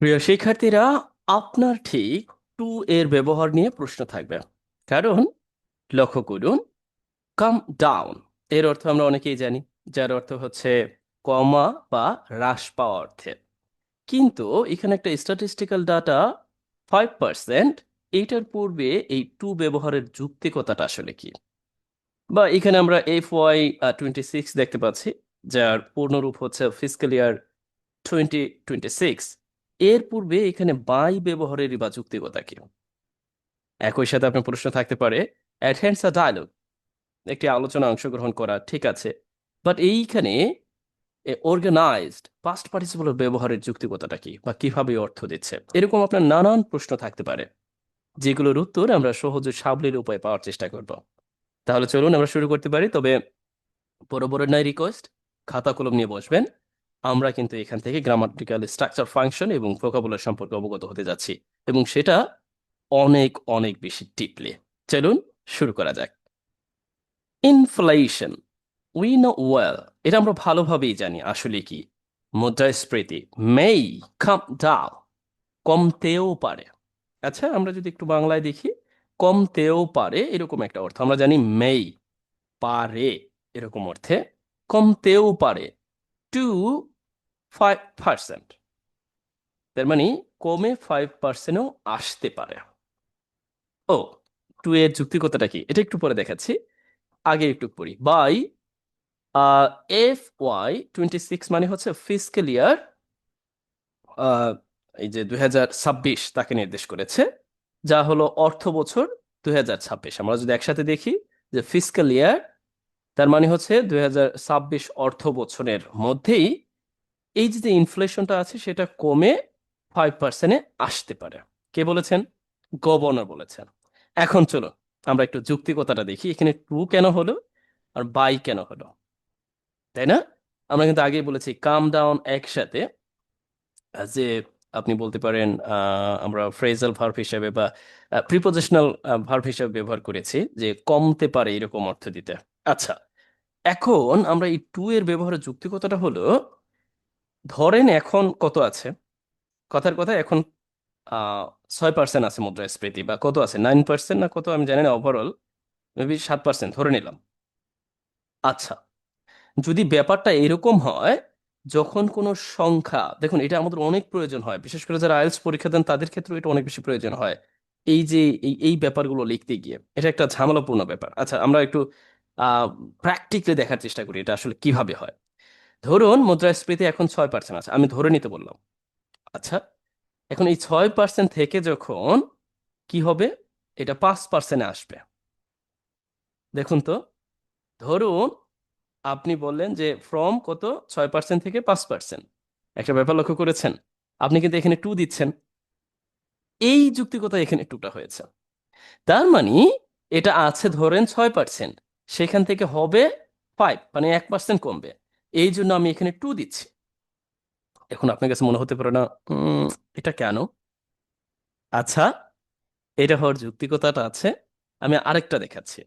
প্রিয় শিক্ষার্থীরা, আপনার ঠিক টু এর ব্যবহার নিয়ে প্রশ্ন থাকবে। কারণ লক্ষ্য করুন কাম ডাউন এর অর্থ আমরা অনেকেই জানি, যার অর্থ হচ্ছে কমা বা হ্রাস পাওয়া অর্থে। কিন্তু এখানে একটা স্ট্যাটিস্টিক্যাল ডাটা ফাইভ পার্সেন্ট এইটার পূর্বে এই টু ব্যবহারের যুক্তিকতাটা আসলে কি? বা এখানে আমরা এফ ওয়াই টোয়েন্টি সিক্স দেখতে পাচ্ছি, যার পূর্ণরূপ হচ্ছে physical year twenty twenty six এর পূর্বে এখানে বাই ব্যবহারের বা যুক্তিকতা কি একই সাথে আপনার প্রশ্ন থাকতে পারে অ্যাডহেন্স আ ডায়লগ একটি আলোচনা অংশগ্রহণ করা ঠিক আছে বাট এইখানে অর্গানাইজড পাস্ট পার্টিসিপেলের ব্যবহারের যুক্তিকতাটা কি বা কীভাবে অর্থ দিচ্ছে? এরকম আপনার নানান প্রশ্ন থাকতে পারে, যেগুলোর উত্তর আমরা সহজে সাবলীল উপায় পাওয়ার চেষ্টা করব। তাহলে চলুন আমরা শুরু করতে পারি, তবে বড় বড় নাই রিকোয়েস্ট খাতা কলম নিয়ে বসবেন। আমরা কিন্তু এখান থেকে গ্রামাটিক্যাল স্ট্রাকচার ফাংশন এবং ভোকাবুলার সম্পর্কে অবগত হতে যাচ্ছি এবং সেটা অনেক অনেক বেশি ডিপলি চলুন শুরু করা যাক। ইনফ্লেশন উই নো ওয়েল এটা আমরা ভালোভাবেই জানি, আসলে কি? মুদ্রাস্ফীতি মেই কাম ডাউন কমতেও পারে। আচ্ছা আমরা যদি একটু বাংলায় দেখি, কমতেও পারে এরকম একটা অর্থ। আমরা জানি মেই পারে এরকম অর্থে, কমতেও পারে। টু ফাইভ পার্সেন্ট তার মানে কমে ফাইভ পার্সেন্টও আসতে পারে। ও টু এর যুক্তিকতাটা কি? এটা একটু পরে দেখাচ্ছি। আগে একটু পড়ি। By F Y twenty six মানে হচ্ছে ফিজিক্যাল ইয়ার এই যে দুই হাজার ছাব্বিশ তাকে নির্দেশ করেছে, যা হলো অর্থ বছর দুই হাজার ছাব্বিশ। আমরা যদি একসাথে দেখি যে ফিজিক্যাল ইয়ার তার মানে হচ্ছে দুই হাজার ছাব্বিশ অর্থ বছরের মধ্যেই এই যে ইনফ্লেশনটা আছে, সেটা কমে ফাইভ পার্সেন্টে আসতে পারে। কে বলেছেন? গভর্নর বলেছেন। এখন চলো আমরা একটু যুক্তিকতাটা দেখি, এখানে টু কেন হলো আর বাই কেন হলো। তাই না? আমরা কিন্তু আগেই বলেছি কাম ডাউন একসাথে। যে আপনি বলতে পারেন আমরা ফ্রেজাল ভার্ব হিসেবে বা প্রিপোজিশনাল ভার্ব হিসেবে ব্যবহার করেছি, যে কমতে পারে এরকম অর্থ দিতে। আচ্ছা এখন আমরা এই টু এর ব্যবহারের যুক্তিকতাটা হলো ধরেন এখন কত আছে? কথার কথা এখন ছয় পার্সেন্ট আছে মুদ্রাস্ফীতি, বা কত আছে? নাইন পার্সেন্ট না কত? আমি জানি না ওভারঅল মেবি সাত পার্সেন্ট ধরে নিলাম। আচ্ছা যদি ব্যাপারটা এরকম হয়, যখন কোনো সংখ্যা, দেখুন, এটা আমাদের অনেক প্রয়োজন হয়, বিশেষ করে যারা আইএলটিএস পরীক্ষা দেন, তাদের ক্ষেত্রে এটা অনেক বেশি প্রয়োজন হয়। এই যে, এই এই ব্যাপারগুলো লিখতে গিয়ে, এটা একটা ঝামেলাপূর্ণ ব্যাপার। আচ্ছা আমরা একটু প্র্যাকটিক্যালি দেখার চেষ্টা করি, এটা আসলে কীভাবে হয়। ধরুন মুদ্রাস্ফীতি এখন ছয় পার্সেন্ট আছে, আমি ধরে নিতে বললাম। আচ্ছা এখন এই ছয় পার্সেন্ট থেকে যখন কি হবে? এটা পাঁচ পার্সেন্টে আসবে। দেখুন তো, ধরুন আপনি বললেন যে ফ্রম কত? ছয় পার্সেন্ট থেকে পাঁচ পার্সেন্ট একটা ব্যাপার লক্ষ্য করেছেন? আপনি কিন্তু এখানে টু দিচ্ছেন। এই যুক্তিকতা এখানে টুটা হয়েছে। তার মানে এটা আছে ধরেন ছয় পার্সেন্ট সেখান থেকে হবে ফাইভ মানে এক পার্সেন্ট কমবে। এই জন্য আমি এখানে টু দিচ্ছি। এখন আপনার কাছে মনে হতে পারে না এটা কেন? আচ্ছা এটা হওয়ার যুক্তিকতাটা আছে, আমি আরেকটা দেখাচ্ছি।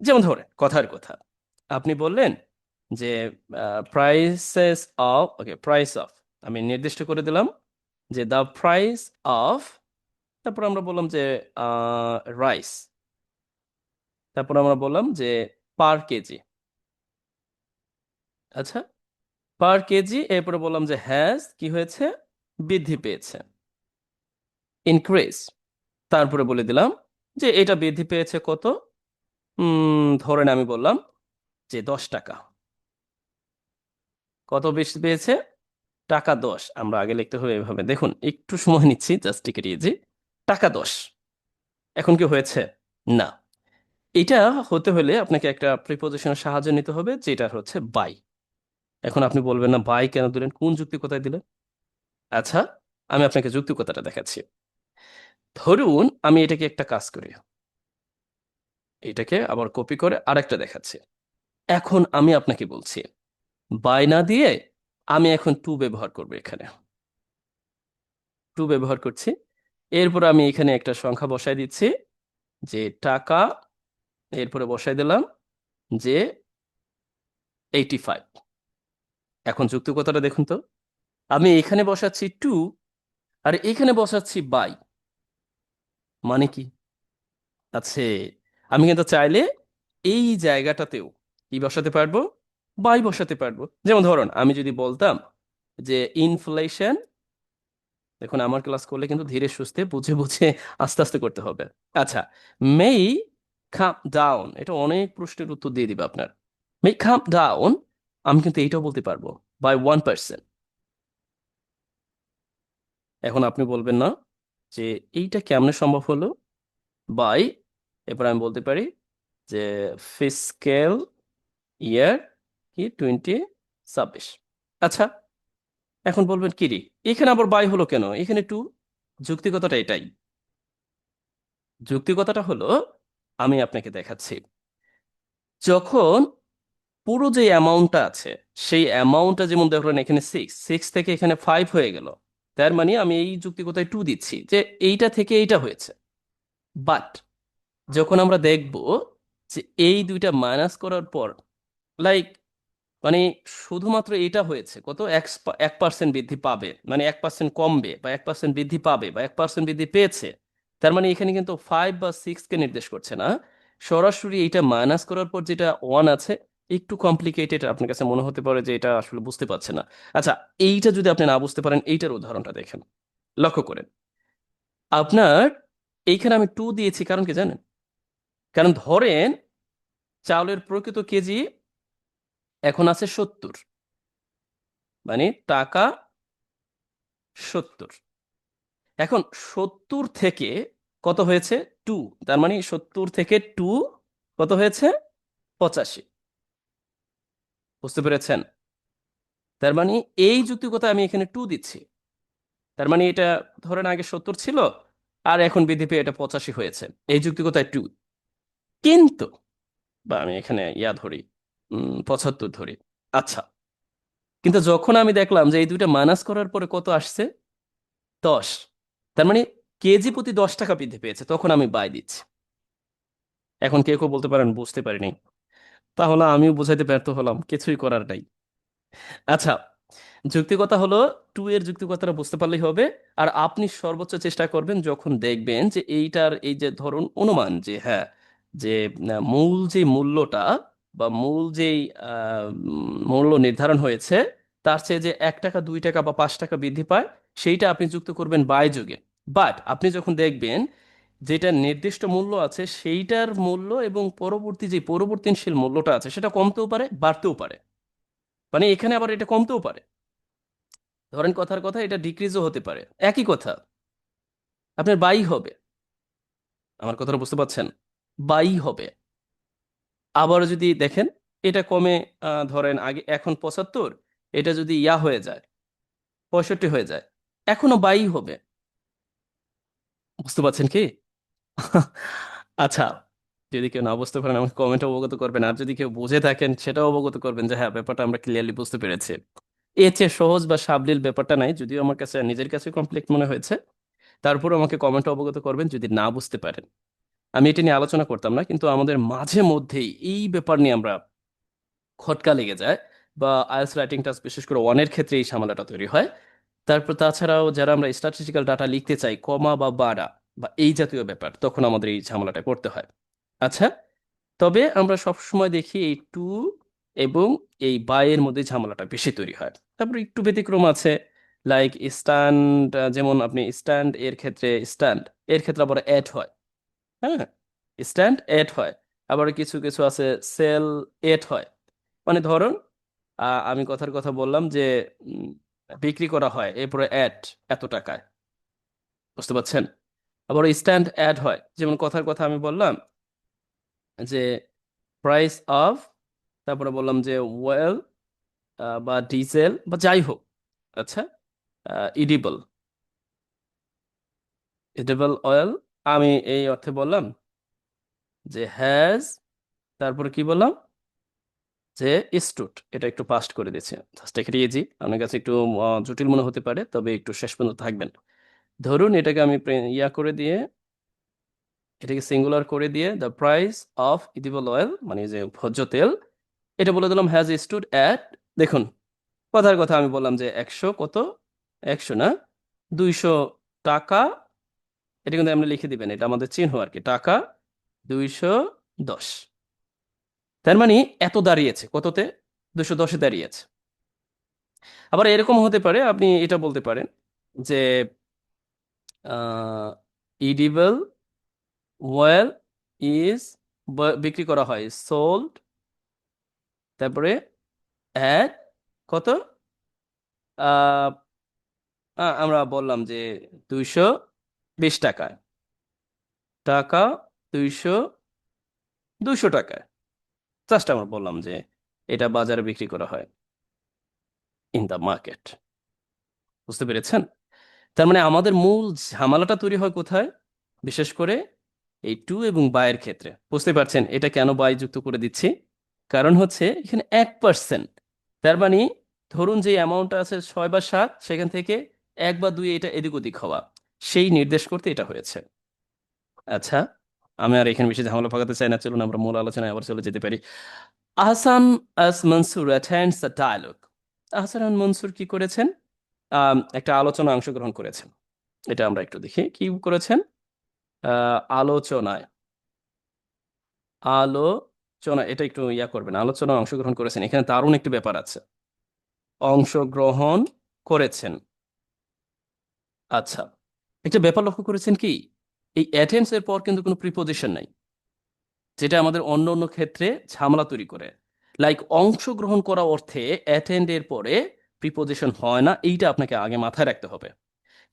যেমন ধরে কথার কথা। আপনি বললেন যে prices of okay price of আমি নির্দিষ্ট করে দিলাম যে দ্য প্রাইস অফ তারপর আমরা বললাম যে রাইস তারপর আমরা বললাম যে পার কেজি আচ্ছা পার কেজি এরপরে বললাম যে হ্যাজ কি হয়েছে? বৃদ্ধি পেয়েছে। ইনক্রিজ তারপরে বলে দিলাম যে এটা বৃদ্ধি পেয়েছে কত? ধরেন আমি বললাম যে দশ টাকা। কত বেশি পেয়েছে? টাকা দশ। আমরা আগে লিখতে হবে এভাবে। দেখুন, একটু সময় নিচ্ছি জাস্ট ইজি টাকা দশ। এখন কি হয়েছে? না। এটা হতে হলে আপনাকে একটা প্রিপোজিশনের সাহায্য নিতে হবে যেটা হচ্ছে বাই এখন আপনি বলবেন, না বাই কেন দিলেন? কোন যুক্তিকতায় দিলেন? আচ্ছা আমি আপনাকে যুক্তি কথাটা দেখাচ্ছি। ধরুন, আমি এটাকে একটা কাজ করি। এটাকে আবার কপি করে আরেকটা দেখাচ্ছি। এখন আমি আপনাকে বলছি, বাই না দিয়ে আমি এখন টু ব্যবহার করব এখানে। টু ব্যবহার করছি। এরপর আমি এখানে একটা সংখ্যা বসাই দিচ্ছি, যে টাকা, এরপরে বসাই দিলাম, যে এইটি ফাইভ এখন যুক্তিকতাটা দেখুন তো। আমি এখানে বসাচ্ছি টু আর এখানে বসাচ্ছি বাই। মানে কি? আছে আমি কিন্তু চাইলে এই জায়গাটাতেও কি বসাতে পারব? বাই বসাতে পারব। যেমন ধরুন, আমি যদি বলতাম যে ইনফ্লেশন দেখুন আমার ক্লাস করলে কিন্তু ধীরে সুস্থে বুঝে বুঝে আস্তে আস্তে করতে হবে। আচ্ছা মেই খাম ডাউন এটা অনেক প্রশ্নের উত্তর দিয়ে দিবে আপনার। মেই খাম ডাউন আমি কিন্তু এইটাও বলতে পারব বাই ওয়ান পার্সেন্ট এখন আপনি বলবেন না যে এইটা কেমনে সম্ভব হলো? বাই এরপর আমি বলতে পারি যে ফিসকেল ইয়ার কি? টোয়েন্টি ছাব্বিশ। আচ্ছা এখন বলবেন কি রে? এখানে আবার বাই হলো কেন? এখানে টু যুক্তিকতাটা এটাই। যুক্তিকতাটা হলো, আমি আপনাকে দেখাচ্ছি। যখন পুরো যে অ্যামাউন্টটা আছে, সেই অ্যামাউন্টটা যেমন দেখলেন এখানে সিক্স সিক্স থেকে এখানে ফাইভ হয়ে গেল। তার মানে আমি এই যুক্তিকতায় টু দিচ্ছি যে এইটা থেকে এইটা হয়েছে। বাট যখন আমরা দেখব যে এই দুইটা মাইনাস করার পর লাইক মানে শুধুমাত্র এটা হয়েছে, কত? এক- এক পার্সেন্ট বৃদ্ধি পাবে মানে এক পার্সেন্ট কমবে বা এক পার্সেন্ট বৃদ্ধি পাবে বা এক পার্সেন্ট বৃদ্ধি পেয়েছে, তার মানে এখানে কিন্তু ফাইভ বা সিক্স কে নির্দেশ করছে না। সরাসরি এটা মাইনাস করার পর যেটা ওয়ান আছে একটু কমপ্লিকেটেড আপনার কাছে মনে হতে পারে যে এটা আসলে বুঝতে পারছে না। আচ্ছা এইটা যদি আপনি না বুঝতে পারেন, এইটার উদাহরণটা দেখেন। লক্ষ্য করেন, আপনার এইখানে আমি টু দিয়েছি, কারণ কি জানেন? কারণ ধরেন, চাউলের প্রকৃত কেজি এখন আছে সত্তর। মানে টাকা সত্তর। এখন সত্তর থেকে কত হয়েছে? টু তার মানে সত্তর থেকে টু কত হয়েছে? পঁচাশি। বুঝতে পেরেছেন? তার মানে এই যুক্তিকতা আমি এখানে টু দিচ্ছি। তার মানে এটা ধরেন আগে সত্তর ছিল, আর এখন বৃদ্ধি পেয়ে এটা পঁচাশি হয়েছে। এই যুক্তিকতায় টু কিন্তু, বা আমি এখানে ইয়া ধরি পঁচাত্তর ধরি। আচ্ছা কিন্তু যখন আমি দেখলাম যে এই দুইটা মাইনাস করার পরে কত আসছে? দশ। তার মানে কেজি প্রতি দশ টাকা বৃদ্ধি পেয়েছে, তখন আমি বাই দিচ্ছি। এখন কেউ কেউ বলতে পারেন, বুঝতে পারিনি। তাহলে আমিও বোঝাইতে ব্যর্থ হলাম, কিছুই করার নাই। আচ্ছা যুক্তিকতা হলো টু এর যুক্তিকতাটা বুঝতে পারলেই হবে, আর আপনি সর্বোচ্চ চেষ্টা করবেন যখন দেখবেন যে এইটার এই যে ধরুন অনুমান যে হ্যাঁ যে মূল যে মূল্যটা বা মূল যেই মূল্য নির্ধারণ হয়েছে, তার চেয়ে যে এক টাকা, দুই টাকা বা পাঁচ টাকা বৃদ্ধি পায়, সেইটা আপনি যুক্ত করবেন বাই যুগে। বাট আপনি যখন দেখবেন যেটা নির্দিষ্ট মূল্য আছে সেইটার মূল্য এবং পরবর্তী যে পরিবর্তনশীল মূল্যটা আছে সেটা কমতেও পারে, বাড়তেও পারে। মানে এখানে আবার এটা কমতেও পারে। ধরেন কথার কথা, এটা ডিক্রিজও হতে পারে। একই কথা, আপনার বাই হবে। আমার কথাটা বুঝতে পারছেন? বাই হবে। আবার যদি দেখেন, এটা কমে ধরেন আগে, এখন পঁচাত্তর, এটা যদি ইয়া হয়ে যায়, পঁয়ষট্টি হয়ে যায় এখনও বাই হবে। বুঝতে পারছেন কি? আচ্ছা যদি কেউ না বুঝতে পারেন আমাকে কমেন্টে অবগত করবেন। আর যদি কেউ বুঝে থাকেন, সেটাও অবগত করবেন যে হ্যাঁ ব্যাপারটা আমরা ক্লিয়ারলি বুঝতে পেরেছি। এর চেয়ে সহজ বা সাবলীল ব্যাপারটা নাই, যদিও আমার কাছে নিজের কাছে কমপ্লিট মনে হয়েছে। তারপর আমাকে কমেন্টে অবগত করবেন যদি না বুঝতে পারেন। আমি এটা নিয়ে আলোচনা করতাম না, কিন্তু আমাদের মাঝে মধ্যেই এই ব্যাপার নিয়ে আমরা খটকা লেগে যায় বা আইএলস রাইটিং টাস্ক বিশেষ করে ওয়ানের ক্ষেত্রে এই ঝামেলাটা তৈরি হয়। তারপর তাছাড়াও যারা আমরা স্ট্যাটিস্টিক্যাল ডাটা লিখতে চাই কমা বা বাড়া বা এই জাতীয় ব্যাপার, তখন আমাদের এই ঝামেলাটা করতে হয়। আচ্ছা তবে আমরা সবসময় দেখি এই টু এবং এই বায়ের মধ্যে ঝামেলাটা বেশি তৈরি হয়। তারপর একটু ব্যতিক্রম আছে লাইক স্ট্যান্ড যেমন আপনি স্ট্যান্ড এর ক্ষেত্রে স্ট্যান্ড এর ক্ষেত্রে আবার অ্যাড হয়। হ্যাঁ স্ট্যান্ড অ্যাড হয়, আবার কিছু কিছু আছে সেল এড হয়। মানে ধরুন আমি কথার কথা বললাম যে বিক্রি করা হয়, এরপরে অ্যাড এত টাকায়। বুঝতে পারছেন? আবার স্ট্যান্ড অ্যাড হয়। যেমন কথার কথা আমি বললাম যে প্রাইস অফ তারপরে বললাম যে ওয়েল বা ডিজেল বা যাই হোক আচ্ছা ইডিবল ইডিবল অয়েল আমি এই অর্থে বললাম যে হ্যাজ তারপরে কি বললাম? যে স্টুড এটা একটু পাস্ট করে দিয়েছে। জাস্ট এখানে ইজি আপনার কাছে একটু জটিল মনে হতে পারে, তবে একটু শেষ পর্যন্ত থাকবেন। ধরুন এটাকে আমি ইয়া করে দিয়ে, এটাকে সিঙ্গুলার করে দিয়ে the price of edible oil মানে যে ভোজ্য তেল, এটা বলে দিলাম হ্যাজ স্টুড অ্যাট দেখুন, কথার কথা আমি বললাম যে একশো কত? একশো না, দুইশো টাকা, এটা কিন্তু আপনি লিখে দিবেন, এটা আমাদের চিহ্ন আর কি, টাকা দুইশো দশ। তার মানে এত দাঁড়িয়েছে, কততে? দুশো দশে দাঁড়িয়েছে। আবার এরকম হতে পারে, আপনি এটা বলতে পারেন যে ইডিবল ওয়েল ইজ বিক্রি করা হয়। সোল্ড তারপরে অ্যাট কত? আমরা বললাম যে দুইশো বিশ টাকায় টাকা দুইশো দুইশো টাকায় জাস্ট আমরা বললাম যে এটা বাজারে বিক্রি করা হয়। ইন দ্য মার্কেট বুঝতে পেরেছেন? তার মানে আমাদের মূল ঝামেলাটা তৈরি হয় কোথায়? বিশেষ করে এই টু এবং বায়ের ক্ষেত্রে। বুঝতে পারছেন, এটা কেন বাই যুক্ত করে দিচ্ছি? কারণ হচ্ছে এখানে এক পার্সেন্ট তার মানে ধরুন যে অ্যামাউন্টটা আছে ছয় বা সাত, সেখান থেকে এক বা দুই এটা এদিক ওদিক হওয়া। সেই নির্দেশ করতে এটা হয়েছে। আচ্ছা আমি আর এখানে বেশি ঝামেলা পাকাতে চাই না, চলুন আমরা মূল আলোচনায় আবার চলে যেতে পারি। আহসান আস Mansur attends the dialogue Ahsan Mansur কি করেছেন? একটা আলোচনা অংশগ্রহণ করেছেন। এটা আমরা একটু দেখি কি করেছেন? আলোচনায়। আলোচনা, এটা একটু ইয়া করবেন, আলোচনায় অংশগ্রহণ করেছেন। এখানে দারুণ একটি ব্যাপার আছে। অংশগ্রহণ করেছেন। আচ্ছা একটা ব্যাপার লক্ষ্য করেছেন কি? এই অ্যাটেন্ডস এর পর কিন্তু কোনো প্রিপোজিশন নাই। যেটা আমাদের অন্য অন্য ক্ষেত্রে ঝামেলা তৈরি করে। লাইক অংশগ্রহণ করা অর্থে অ্যাটেন্ড এর পরে প্রিপোজিশন হয় না, এইটা আপনাকে আগে মাথায় রাখতে হবে।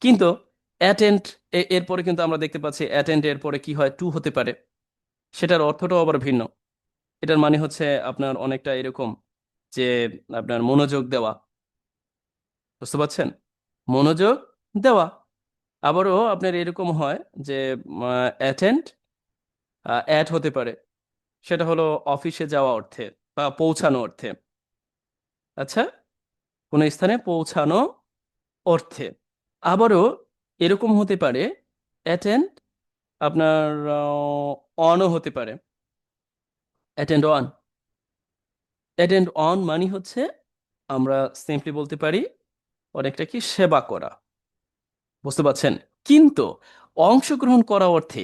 কিন্তু অ্যাটেন্ড এরপরে কিন্তু আমরা দেখতে পাচ্ছি অ্যাটেন্ড এর পরে কি হয় টু হতে পারে। সেটার অর্থটাও আবার ভিন্ন। এটার মানে হচ্ছে আপনার অনেকটা এরকম যে আপনার মনোযোগ দেওয়া। বুঝতে পারছেন? মনোযোগ দেওয়া। আবারও আপনার এরকম হয় যে অ্যাটেন্ড অ্যাড হতে পারে। সেটা হলো অফিসে যাওয়া অর্থে বা পৌঁছানো অর্থে। আচ্ছা? কোনো স্থানে পৌঁছানো অর্থে। আবারও এরকম হতে পারে অ্যাটেন্ড আপনার অনও হতে পারে। অ্যাটেন্ড অন অ্যাটেন্ড অন মানে হচ্ছে আমরা সিম্পলি বলতে পারি অনেকটা কি সেবা করা। বুঝতে পারছেন? কিন্তু অংশগ্রহণ করা অর্থে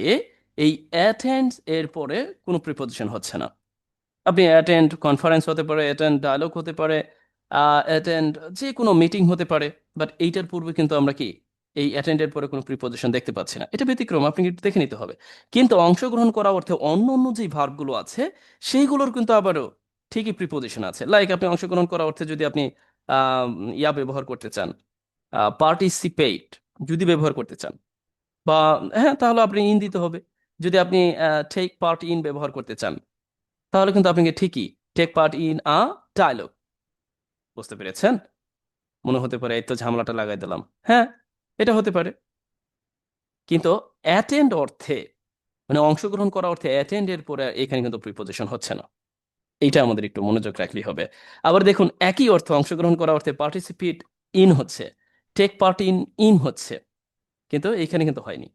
এই অ্যাটেন্ড এর পরে কোনো প্রিপোজিশন হচ্ছে না। আপনি অ্যাটেন্ড কনফারেন্স হতে পারে অ্যাটেন্ড ডায়লগ হতে পারে অ্যাটেন্ড যে কোনো মিটিং হতে পারে বাট এইটার পূর্বে কিন্তু আমরা কি, এই অ্যাটেন্ডের পরে কোনো প্রিপোজিশন দেখতে পাচ্ছি না। এটা ব্যতিক্রম, আপনি একটু দেখে নিতে হবে। কিন্তু অংশগ্রহণ করা অর্থে অন্য অন্য যে ভার্বগুলো আছে, সেইগুলোর কিন্তু আবারও ঠিকই প্রিপোজিশন আছে। লাইক আপনি অংশগ্রহণ করা অর্থে যদি আপনি ইয়া ব্যবহার করতে চান পার্টিসিপেট যদি ব্যবহার করতে চান, বা হ্যাঁ তাহলে আপনি ইন দিতে হবে। যদি আপনি টেক পার্ট ইন ব্যবহার করতে চান, তাহলে কিন্তু আপনাকে ঠিকই take part in a dialogue বুঝতে পেরেছেন? মনে হতে পারে এই তো ঝামেলাটা লাগাই দিলাম। হ্যাঁ এটা হতে পারে। কিন্তু অ্যাটেন্ড অর্থে মানে অংশগ্রহণ করা অর্থে অ্যাটেন্ড এর পরে এখানে কিন্তু প্রিপোজিশন হচ্ছে না। এইটা আমাদের একটু মনোযোগ রাখলেই হবে। আবার দেখুন, একই অর্থ অংশগ্রহণ করা অর্থে পার্টিসিপেট ইন হচ্ছে টেক পার্ট ইন ইন হচ্ছে। কিন্তু এখানে কিন্তু হয়নি।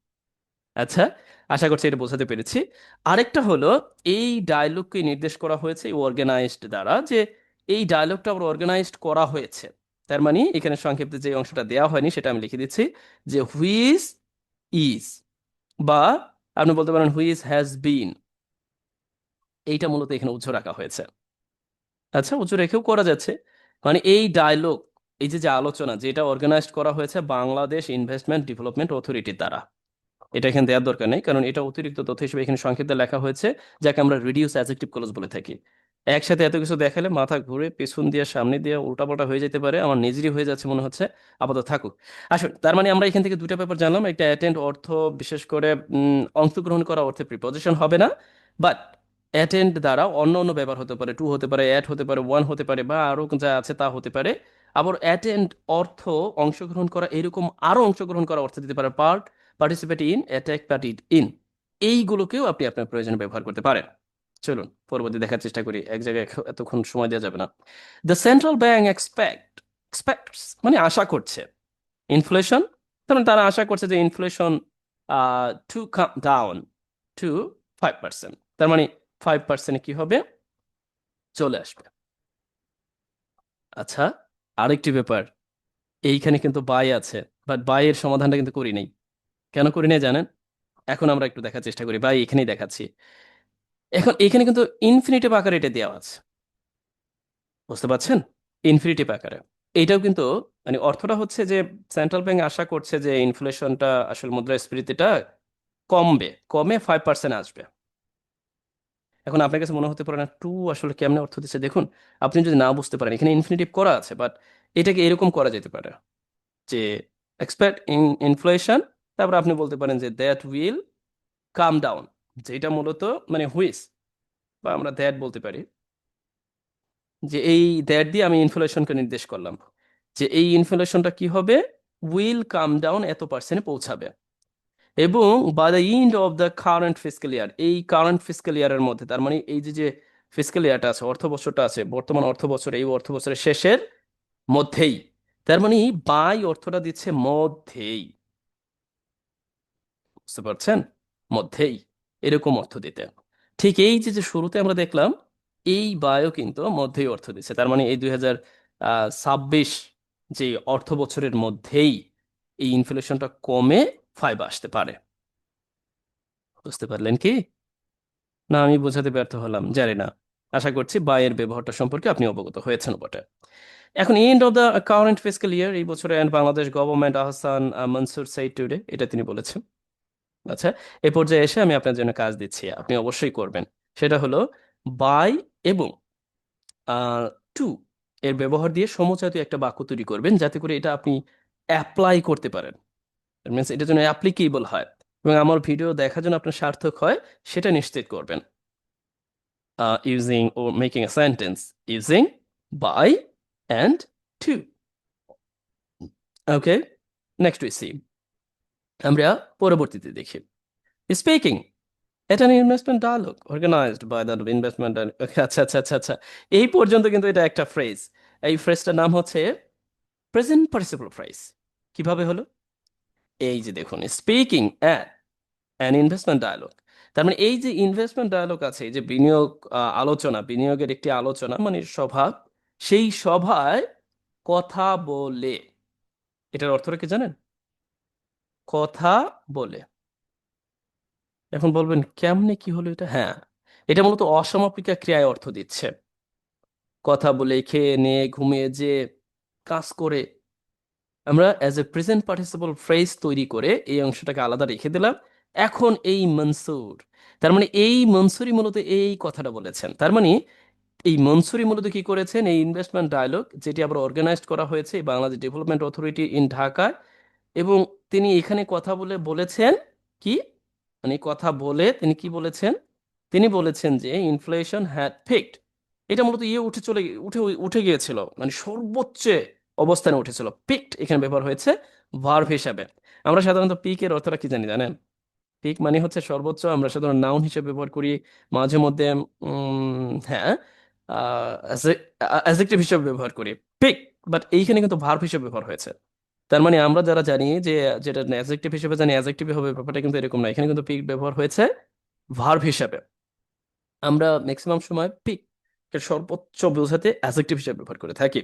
আচ্ছা আশা করছি এটা বোঝাতে পেরেছি। আরেকটা হলো, এই ডায়লগকে নির্দেশ করা হয়েছে অর্গানাইজড দ্বারা যে এই ডায়লগটা আবার অর্গানাইজড করা হয়েছে। তার মানে এখানে সংক্ষিপ্ত যে অংশটা দেওয়া হয়নি সেটা আমি লিখে দিচ্ছি যে হুইজ ইজ বা আপনি বলতে পারেন হুইজ হ্যাজ বিন এইটা মূলত এখানে উজ্জ্ব রাখা হয়েছে। আচ্ছা উজ্জ্ব রেখেও করা যাচ্ছে। মানে এই ডায়লগ এই যে যে আলোচনা যেটা অর্গানাইজড করা হয়েছে বাংলাদেশ ইনভেস্টমেন্ট ডেভেলপমেন্ট অথরিটির দ্বারা। এটা এখানে দেওয়ার দরকার নেই, কারণ এটা অতিরিক্ত তথ্য হিসেবে এখানে সংক্ষিপ্তে লেখা হয়েছে, যাকে আমরা রিডিউস অ্যাজেক্টিভ ক্লজ বলে থাকি। একসাথে এত কিছু দেখালে মাথা ঘুরে পেছন দিয়ে, সামনে দিয়ে উল্টাপাল্টা হয়ে যেতে পারে, আমার নিজেরই হয়ে যাচ্ছে মনে হচ্ছে, আপাতত থাকুক। আসুন, তার মানে আমরা এখান থেকে দুটা পেপার জানলাম, একটা অ্যাটেন্ড অর্থ, বিশেষ করে অংশগ্রহণ করা অর্থে প্রিপোজিশন হবে না বাট অ্যাটেন্ড দ্বারা অন্য অন্য ব্যাপার হতে পারে টু হতে পারে অ্যাট হতে পারে ওয়ান হতে পারে, বা আরও যা আছে তা হতে পারে। আবার অ্যাটেন্ড অর্থ অংশগ্রহণ করা, এরকম আরও অংশগ্রহণ করা অর্থ দিতে পারে part participate in attack party in এইগুলোকেও আপনি আপনার প্রয়োজনে ব্যবহার করতে পারেন। চলুন, পরবর্তী দেখার চেষ্টা করি। এক জায়গায় এতক্ষণ সময় দেওয়া যাবে না। The central bank expect expects মানে আশা করছে। ইনফ্লেশন মানে তারা আশা করছে যে inflation to come down to five percent তার মানে ফাইভ পার্সেন্ট কি হবে? চলে আসবে। আচ্ছা আরেকটি ব্যাপার। এইখানে কিন্তু বাই আছে বাট বাইয়ের সমাধানটা কিন্তু করি নাই। কেন করি না জানেন? এখন আমরা একটু দেখার চেষ্টা করি। বা এখানেই দেখাচ্ছি। এখন এখানে কিন্তু ইনফিনিটিভ আকারে এটা দেওয়া আছে। বুঝতে পারছেন? ইনফিনিটিভ আকারে এইটাও কিন্তু মানে অর্থটা হচ্ছে যে সেন্ট্রাল ব্যাংক আশা করছে যে ইনফ্লেশনটা আসলে মুদ্রাস্ফীতিটা কমবে, কমে ফাইভ পার্সেন্ট আসবে। এখন আপনার কাছে মনে হতে পারে না টু আসলে কেমনে অর্থ দিচ্ছে? দেখুন, আপনি যদি না বুঝতে পারেন, এখানে ইনফিনিটিভ করা আছে বাট এটাকে এরকম করা যেতে পারে যে এক্সপেক্ট ইন ইনফ্লেশন তারপর আপনি বলতে পারেন যে দ্যাট উইল কাম ডাউন যেটা মূলত মানে হুইস বা আমরা দ্যাট বলতে পারি, যে এই দ্যাট দিয়ে আমি ইনফ্লেশনকে নির্দেশ করলাম, যে এই ইনফ্লেশনটা কি হবে? উইল কাম ডাউন এত পার্সেন্টে পৌঁছাবে। এবং by the end of the current fiscal year এই কারেন্ট ফিসক্যাল ইয়ারের মধ্যে, তার মানে এই যে যে ফিসক্যাল ইয়ারটা আছে, অর্থ বছরটা আছে, বর্তমান অর্থ বছর, এই অর্থ বছরের শেষের মধ্যেই, তার মানে বাই অর্থটা দিচ্ছে মধ্যেই। বুঝতে পারছেন? মধ্যেই। এরকম অর্থ দিতে। ঠিক এই যে যে শুরুতে আমরা দেখলাম, এই বায়ও কিন্তু মধ্যেই অর্থ দিচ্ছে। তার মানে এই দুই হাজার ছাব্বিশ যে অর্থ বছরের মধ্যেই এই ইনফ্লেশনটা কমে ফাইভ আসতে পারে। বুঝতে পারলেন কি? না, আমি বোঝাতে ব্যর্থ হলাম, জানি না। আশা করছি বায়ের ব্যবহারটা সম্পর্কে আপনি অবগত হয়েছেন বটে। এখন end of the current fiscal year এই বছরে end Bangladesh government Ahsan Mansur side today এটা তিনি বলেছেন। আচ্ছা এ পর্যায়ে এসে আমি আপনার জন্য কাজ দিচ্ছি, আপনি অবশ্যই করবেন। সেটা হলো বাই এবং টু এর ব্যবহার দিয়ে সমজাতীয় একটা বাক্য তৈরি করবেন, যাতে করে এটা আপনি অ্যাপ্লাই করতে পারেন। মিনস এটা যেন অ্যাপ্লিকেবল হয় এবং আমার ভিডিও দেখার জন্য আপনার সার্থক হয়, সেটা নিশ্চিত করবেন। Using O making a sentence using by and to okay next we see আমরা পরবর্তীতে দেখি। স্পিকিং এটা investment dialogue organised by the investment আচ্ছা আচ্ছা আচ্ছা আচ্ছা। এই পর্যন্ত কিন্তু এটা একটা ফ্রেজ এই ফ্রেজটার নাম হচ্ছে প্রেজেন্ট পার্টিসিপল ফ্রেজ কীভাবে হলো? এই যে দেখুন speaking at an investment dialogue তার মানে এই যে ইনভেস্টমেন্ট ডায়ালগ আছে যে বিনিয়োগ আলোচনা, বিনিয়োগের একটি আলোচনা মানে সভা, সেই সভায় কথা বলে। এটার অর্থটা কি জানেন? কথা বলে। এখন বলবেন, কেমনে কি হলো এটা? হ্যাঁ এটা মূলত অসমাপিকা ক্রিয়ায় অর্থ দিচ্ছে। কথা বলে, খেয়ে নিয়ে, ঘুমিয়ে যে, কাজ করে। আমরা as a present participle phrase তৈরি করে এই অংশটাকে আলাদা রেখে দিলাম। এখন এই মনসুর, তার মানে এই মনসুরই মূলত এই কথাটা বলেছেন। তার মানে এই মনসুরি মূলত কি করেছেন? এই ইনভেস্টমেন্ট ডায়ালগ যেটি আবার অর্গানাইজড করা হয়েছে বাংলাদেশ ডেভেলপমেন্ট অথরিটি ইন ঢাকায় এবং তিনি এখানে কথা বলে বলেছেন কি? মানে কথা বলে তিনি কি বলেছেন? তিনি বলেছেন যে ইনফ্লেশন হ্যাড পিকড এটা মূলত ইয়ে উঠে চলে উঠে উঠে গিয়েছিল। মানে সর্বোচ্চ অবস্থানে উঠেছিল। পিকড এখানে ব্যবহার হয়েছে ভার্ভ হিসাবে। আমরা সাধারণত পিকের অর্থটা কি জানি, জানেন? পিক মানে হচ্ছে সর্বোচ্চ, আমরা সাধারণত নাউন হিসেবে ব্যবহার করি। মাঝে মধ্যে হ্যাঁ অ্যাজেক্টিভ হিসেবে ব্যবহার করি। পিক বাট এইখানে কিন্তু ভার্ভ হিসেবে ব্যবহার হয়েছে। তার মানে আমরা যারা জানি যে, যেটা অ্যাজেক্টিভ হিসেবে জানি অ্যাজেক্টিভ হবে ব্যাপারটা কিন্তু এরকম না। এখানে কিন্তু পিক ব্যবহার হয়েছে ভার্ব হিসাবে। আমরা ম্যাক্সিমাম সময় পিক সর্বোচ্চ বোঝাতে অ্যাজেক্টিভ হিসেবে ব্যবহার করে থাকি।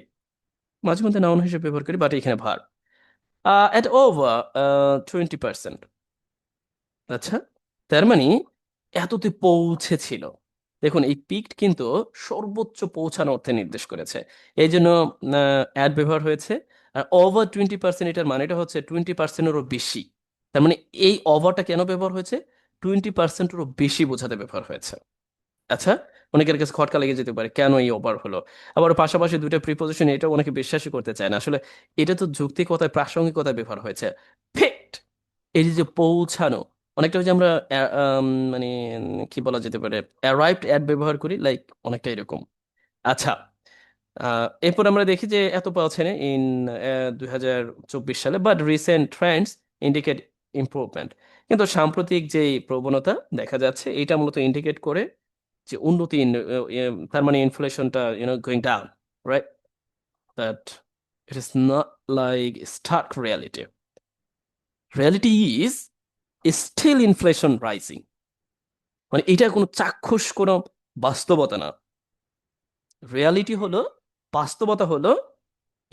মাঝে মধ্যে নাউন হিসেবে ব্যবহার করি বাট এখানে verb at over twenty percent আচ্ছা তার মানে এততে পৌঁছেছিল। দেখুন, এই পিক কিন্তু সর্বোচ্চ পৌঁছানো অর্থে নির্দেশ করেছে। এই জন্য অ্যাড ব্যবহার হয়েছে। আর ওভার টোয়েন্টি পার্সেন্ট এটার মানেটা হচ্ছে টোয়েন্টি পার্সেন্টেরও বেশি। তার মানে এই ওভারটা কেন ব্যবহার হয়েছে? টোয়েন্টি পার্সেন্টেরও বেশি বোঝাতে ব্যবহার হয়েছে। আচ্ছা অনেকের কাছে খটকা লেগে যেতে পারে, কেন এই ওভার হলো? আবার পাশাপাশি দুইটা প্রিপোজিশন এটা অনেকে বিশ্বাসই করতে চায় না। আসলে এটা তো যৌক্তিকতায়, প্রাসঙ্গিকতায় ব্যবহার হয়েছে। ফিট এই যে পৌঁছানো, অনেকটা যে আমরা মানে কি বলা যেতে পারে অ্যারাইভড অ্যাড ব্যবহার করি লাইক অনেকটা এরকম। আচ্ছা এরপর আমরা দেখি যে এত পৌঁছানে ইন দুই হাজার চব্বিশ সালে but recent trends indicate improvement কিন্তু সাম্প্রতিক যে প্রবণতা দেখা যাচ্ছে, এটা মূলত ইন্ডিকেট করে যে উন্নতি তার মানে ইনফ্লেশনটা you know going down right but it is not like stark reality reality is still inflation rising মানে এটা কোনো চাক্ষুষ কোনো বাস্তবতা না। রিয়ালিটি হলো বাস্তবতা হলো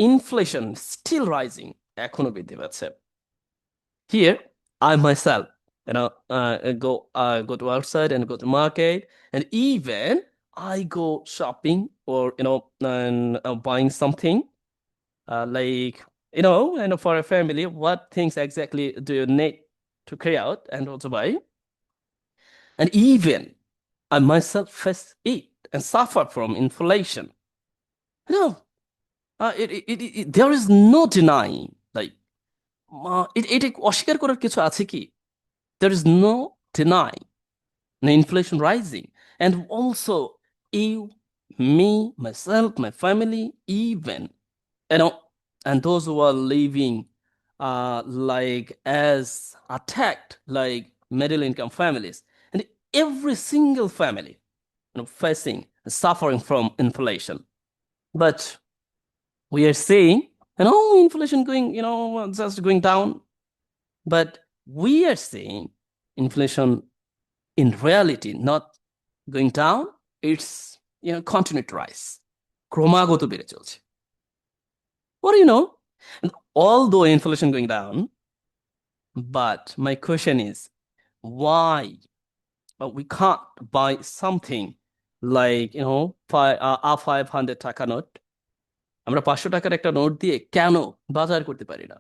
ইনফ্লেশন স্টিল রাইজিং এখনো বৃদ্ধি পাচ্ছে here I myself, you know, uh, go uh, go to outside and go to market, and even I go shopping or you know and uh, buying something uh, like you know and for a family, what things exactly do you need to carry out and also buy? And even I myself face it and suffer from inflation. You know, uh, it, it, it, it- there is no denying like uh, it, এটা অস্বীকার করার কিছু আছে কি there is no denying the inflation rising and also you me myself my family even you know and those who are living uh like as attacked like middle income families and every single family you know facing suffering from inflation but we are seeing you know inflation going you know just going down but we are seeing inflation in reality not going down it's you know continue to rise ক্রমাগত বেড়ে চলছে what do you know And although inflation going down but my question is why uh, we can't buy something like you a five hundred taka note আমরা পাঁচশো টাকার একটা note দিয়ে কেন বাজার করতে পারি না?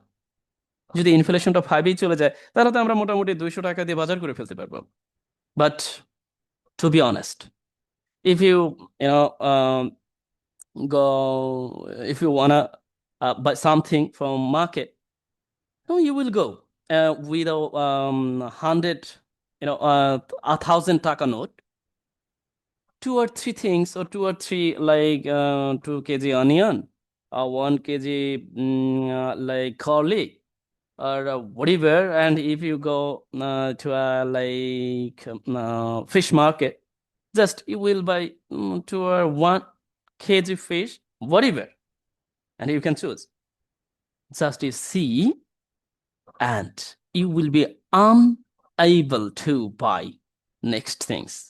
যদি ইনফ্লেশনটা ফাইভেই চলে যায়, তাহলে তো আমরা মোটামুটি দুইশো টাকা দিয়ে বাজার করে ফেলতে পারব। But to be honest if you you know গ if you want something from market you will go with hundred you know a thousand taka note two or three things or two or three like uh, two kg onion or one kg mm, uh, like garlic or uh, whatever. And if you go uh, to a like um, uh, fish market just you will buy mm, two or one kg fish whatever. And you can choose. Just you see and you will be unable to buy next things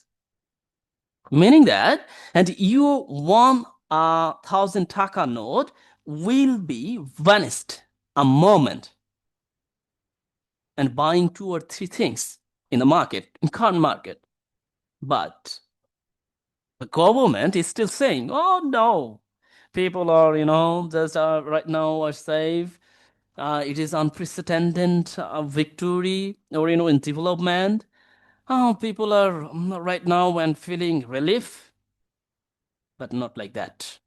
meaning that and your one uh, thousand taka note will be vanished a moment. And buying two or three things in the market in current market. But the government is still saying oh no. People are you know just uh, right now are safe. Uh, it is unprecedented uh, victory or you know in development oh people are mm, right now and feeling relief but not like that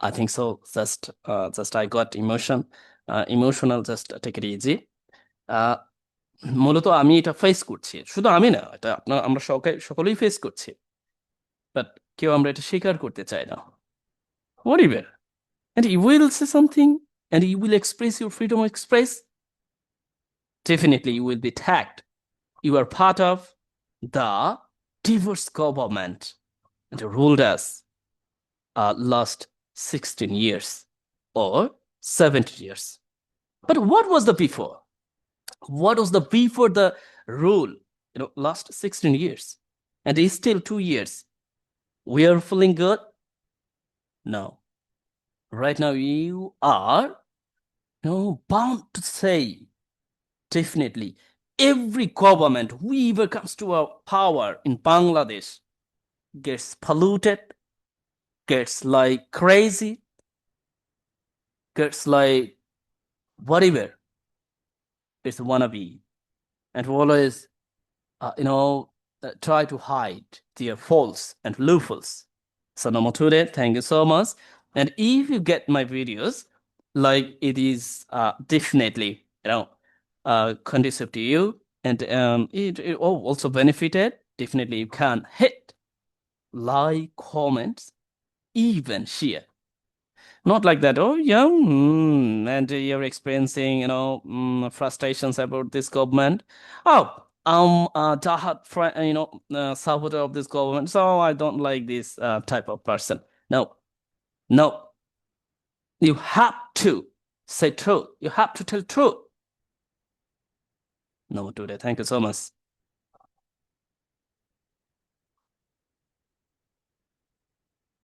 i think so just uh, just i got emotion uh, emotional just take it easy uh, মূলত আমি এটা face করছি শুধু আমি না এটা আপনার আমরা সবাই সকলেই ফেস করছি বাট কেউ আমরা এটা স্বীকার করতে চাই না whatever and you will say something and you will express your freedom of express definitely you will be tagged you are part of the diverse government. That ruled us uh, last 16 years or 70 years. But what was the before? What was the before the rule you know last 16 years? And it's still two years. We are feeling good? No. Right now you are you know bound to say definitely every government whoever comes to power in bangladesh gets polluted gets like crazy gets like whatever. It's wannabe. And always uh, you know uh, try to hide their faults and loopholes. So Namature, thank you so much. And if you get my videos like it is uh, definitely you know uh, conducive to you. And um, it, it also benefited definitely you can hit like comments even share not like that oh yeah mm, and you're experiencing you know mm, frustrations about this government. Oh i'm a diehard friend you know uh, supporter of this government so i don't like this uh, type of person. No. No. You have to say truth. You have to tell truth no today thank you so much